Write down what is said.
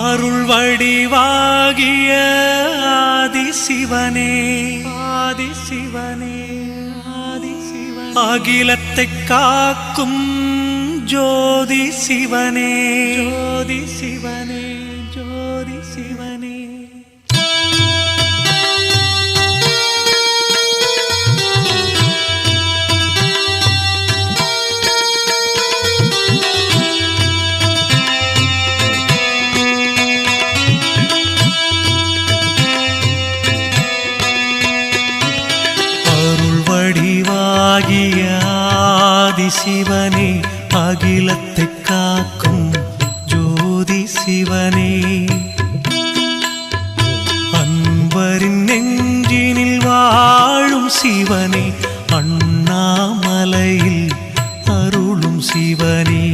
அருள் வடிவாகிய ஆதிசிவனே. ஆதிசிவனே ஆதிசிவன். அகிலத்தை காக்கும் ஜோதி சிவனே ஜோதி சிவனே ஜோதி சிவனே சிவனே அகிலத்தை காக்கும் ஜோதி சிவனே. அன்பரின் நெஞ்சினில் வாழும் சிவனே அண்ணாமலையில் அருளும் சிவனே.